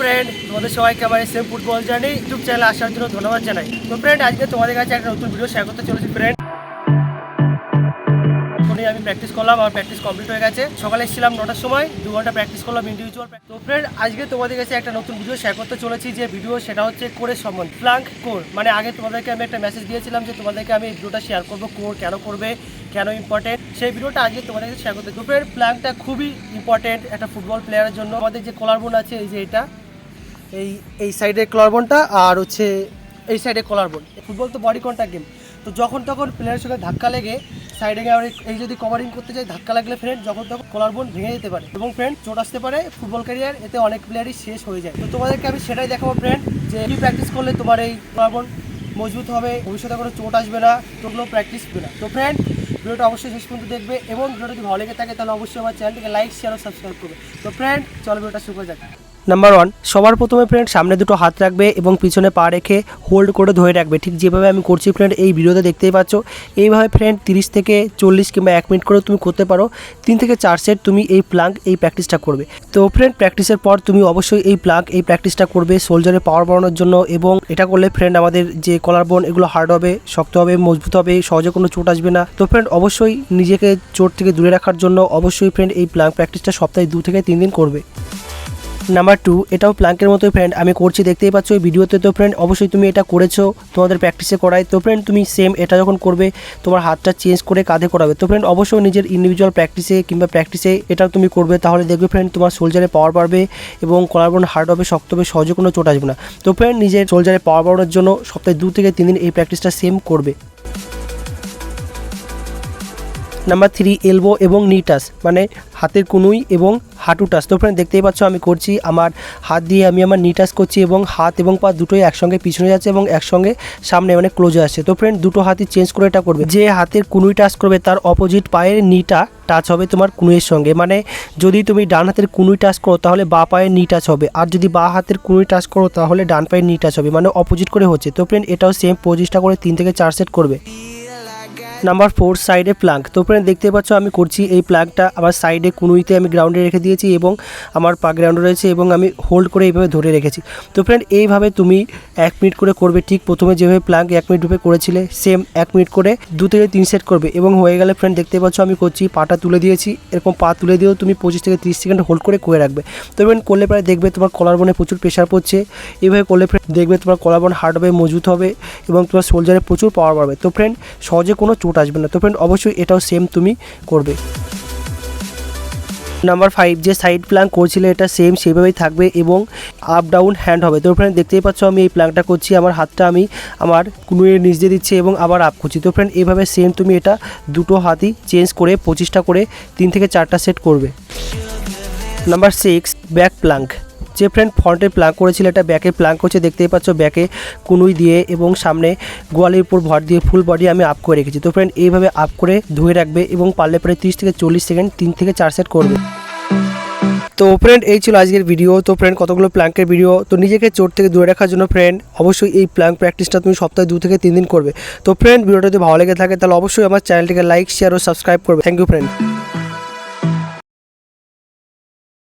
Friend তোমাদের সবাইকে আমার সেম ফুটবল জার্নি ইউটিউব চ্যানেলে আসার জন্য ধন্যবাদ জানাই। তো ফ্রেন্ড আজকে তোমাদের কাছে একটা নতুন ভিডিও শেয়ার করতে চলেছি ফ্রেন্ড আমি প্র্যাকটিস করলাম, আমার প্র্যাকটিস কমপ্লিট হয়ে গেছে। সকালে এসেছিলাম নটার সময়, দু ঘণ্টা প্র্যাকটিস করলাম ইন্ডিভিজুয়াল তো ফ্রেন্ড আজকে তোমাদের কাছে একটা নতুন ভিডিও শেয়ার করতে চলেছি, যে ভিডিও সেটা হচ্ছে কোরের সম্বন্ধে। ফ্লাঙ্ক কোর মানে আগে তোমাদেরকে আমি একটা মেসেজ দিয়েছিলাম যে তোমাদেরকে আমি ভিডিওটা শেয়ার করব কোর কেন করবে, কেন ইম্পর্টেন্ট সেই ভিডিওটা আজকে তোমাদের কাছে শেয়ার করতে ফ্রেন্ড ফ্লাঙ্কটা খুবই ইম্পর্টেন্ট একটা ফুটবল প্লেয়ারের জন্য। আমাদের যে কলার বোন আছে, এই যে এটা এই এই সাইডে কলারবোনটা আর হচ্ছে এই সাইডে কলারবোন ফুটবল তো বডি কন্ট্যাক্ট গেম তো যখন তখন প্লেয়ারের সঙ্গে ধাক্কা লেগে সাইডে গিয়ে এই যদি কভারিং করতে যাই, ধাক্কা লাগলে ফ্রেন্ড যখন তখন কলারবোন ভেঙে যেতে পারে। এবং ফ্রেন্ড চোট আসতে পারে ফুটবল ক্যারিয়ার এতে অনেক প্লেয়ারই শেষ হয়ে যায়। তো তোমাদেরকে আমি সেটাই দেখাবো ফ্রেন্ড যে কি প্র্যাকটিস করলে তোমার এই কলারবোন মজবুত হবে, ভবিষ্যতে কোনো চোট আসবে না তোগুলো প্র্যাকটিস হবে না। তো ফ্রেন্ড ভিডিওটা অবশ্যই শেষ পর্যন্ত দেখবে এবং ভিডিওটা যদি ভালো লেগে থাকে, তাহলে অবশ্যই আমার চ্যানেলটিকে লাইক শেয়ার ও সাবস্ক্রাইব করবে। তো ফ্রেন্ড চলো ভিডিওটা শুরু করা যাক। নাম্বার ওয়ান সবার প্রথমে ফ্রেন্ড সামনে দুটো হাত রাখবে এবং পিছনে পা রেখে হোল্ড করে ধরে রাখবে। ঠিক যেভাবে আমি করছি ফ্রেন্ড এই ভিডিওতে দেখতেই পাচ্ছ। এইভাবে ফ্রেন্ড তিরিশ থেকে চল্লিশ কিংবা এক মিনিট করে তুমি করতে পারো। তিন থেকে চার সেট তুমি এই প্লাঙ্ক এই প্র্যাকটিসটা করবে। তো ফ্রেন্ড প্র্যাকটিসের পর তুমি অবশ্যই এই প্লাঙ্ক এই প্র্যাকটিসটা করবে সোলজারের পাওয়ার বাড়ানোর জন্য এবং এটা করলে ফ্রেন্ড আমাদের যে কলার বোন এগুলো হার্ড হবে, শক্ত হবে, মজবুত হবে, সহজে কোনো চোট আসবে না। তো ফ্রেন্ড অবশ্যই নিজেকে চোট থেকে দূরে রাখার জন্য অবশ্যই ফ্রেন্ড এই প্লাঙ্ক প্র্যাকটিসটা সপ্তাহে দু থেকে তিন দিন করবে। নাম্বার টু এটাও প্লাঙ্কের মতোই ফ্রেন্ড আমি করছি, দেখতেই পাচ্ছ, এই ভিডিওতে তো ফ্রেন্ড অবশ্যই তুমি এটা করেছ, তোমাদের প্র্যাকটিসে করাই। তো ফ্রেন্ড তুমি সেম এটা যখন করবে, তোমার হাতটা চেঞ্জ করে কাঁধে করাবে। তো ফ্রেন্ড অবশ্যই নিজের ইন্ডিভিজুয়াল প্র্যাকটিসে কিংবা প্র্যাকটিসে এটাও তুমি করবে, তাহলে দেখবে ফ্রেন্ড তোমার সোলজারে পাওয়ার বাড়বে এবং কলারবোন হার্ড হবে, শক্ত হবে, সহজে কোনো চোট আসবে না। তো ফ্রেন্ড নিজের সোলজারে পাওয়ার বাড়ানোর জন্য সপ্তাহে দু থেকে তিন দিন এই প্র্যাকটিসটা সেম করবে। নাম্বার থ্রি এলবো এবং নি টাচ মানে হাতের কুনুই এবং হাঁটু টাচ তো ফ্রেন্ড দেখতেই পাচ্ছ, আমি করছি আমার হাত দিয়ে আমি আমার নি টাচ করছি এবং হাত এবং পা দুটোই একসঙ্গে পিছনে যাচ্ছে এবং একসঙ্গে সামনে মানে ক্লোজে আসছে। তো ফ্রেন্ড দুটো হাতই চেঞ্জ করে এটা করবে। যে হাতের কুনুই টাচ করবে, তার অপোজিট পায়ের নিটা টাচ হবে তোমার কুনুইয়ের সঙ্গে। মানে যদি তুমি ডান হাতের কুনুই টাচ করো, তাহলে বা পায়ের নি টাচ হবে। আর যদি বা হাতের কুনুই টাচ করো, তাহলে ডান পায়ের নি টাচ হবে। মানে অপোজিট করে হচ্ছে। তো ফ্রেন্ড এটাও সেম পঁচিশটা করে তিন থেকে চার সেট করবে। নাম্বার ফোর সাইডে প্লাঙ্ক তো ফ্রেন্ড দেখতে পাচ্ছ, আমি করছি এই প্লাঙ্কটা আমার সাইডে কুনুইতে আমি গ্রাউন্ডে রেখে দিয়েছি এবং আমার পা গ্রাউন্ডে রয়েছে এবং আমি হোল্ড করে এইভাবে ধরে রেখেছি। তো ফ্রেন্ড এইভাবে তুমি এক মিনিট করে করবে, ঠিক প্রথমে যেভাবে প্লাঙ্ক এক মিনিট রূপে করেছিলে সেম এক মিনিট করে দু থেকে তিন সেট করবে এবং হয়ে গেলে ফ্রেন্ড দেখতে পাচ্ছ, আমি করছি পাটা তুলে দিয়েছি, এরকম পা তুলে দিয়েও তুমি পঁচিশ থেকে তিরিশ সেকেন্ড হোল্ড করে করে রাখবে। তো ফ্রেন্ড করলে প্রায় দেখবে তোমার কলার বনে প্রচুর প্রেশার পড়ছে, এইভাবে করলে ফ্রেন্ড দেখবে তোমার কলার বন হার্ড হবে মজবুত হবে এবং তোমার শোল্ডারে প্রচুর পাওয়ার বাড়বে। তো ফ্রেন্ড সহজে কোনো চোট আসবে না। তো ফ্রেন্ড অবশ্যই এটাও সেম তুমি করবে। নাম্বার ফাইভ যে সাইড প্ল্যাঙ্ক করছিলে, এটা সেম সেভাবেই থাকবে এবং আপ ডাউন হ্যান্ড হবে। তো ফ্রেন্ড দেখতেই পাচ্ছ আমি এই প্ল্যাঙ্কটা করছি, আমার হাতটা আমি আমার কুনুয়ের নিচ দিয়ে দিচ্ছি এবং আবার আপ করছি। তো ফ্রেন্ড এইভাবে সেম তুমি এটা দুটো হাতই চেঞ্জ করে, পঁচিশটা করে তিন থেকে চারটা সেট করবে। নাম্বার সিক্স ব্যাক প্লাঙ্ক যে ফ্রেন্ড ফ্রন্টে প্লাঙ্ক করেছিল, এটা ব্যাকে প্লাঙ্ক করছে দেখতেই পাচ্ছ ব্যাকে কুনুই দিয়ে এবং সামনে গোয়ালের উপর ভর দিয়ে ফুল বডি আমি আপ করে রেখেছি। তো ফ্রেন্ড এইভাবে আপ করে ধুয়ে রাখবে এবং পারলে প্রায় তিরিশ থেকে চল্লিশ সেকেন্ড তিন থেকে চার সেট করবে। তো ফ্রেন্ড এই ছিল আজকের ভিডিও তো ফ্রেন্ড কতগুলো প্ল্যাঙ্কের ভিডিও তো নিজেকে চোট থেকে দূরে রাখার জন্য ফ্রেন্ড অবশ্যই এই প্ল্যাঙ্ক প্র্যাকটিসটা তুমি সপ্তাহে দু থেকে তিন দিন করবে। তো ফ্রেন্ড ভিডিওটা যদি ভালো লেগে থাকে, তাহলে অবশ্যই আমার চ্যানেলটিকে লাইক শেয়ার ও সাবস্ক্রাইব করবে। Thank you friend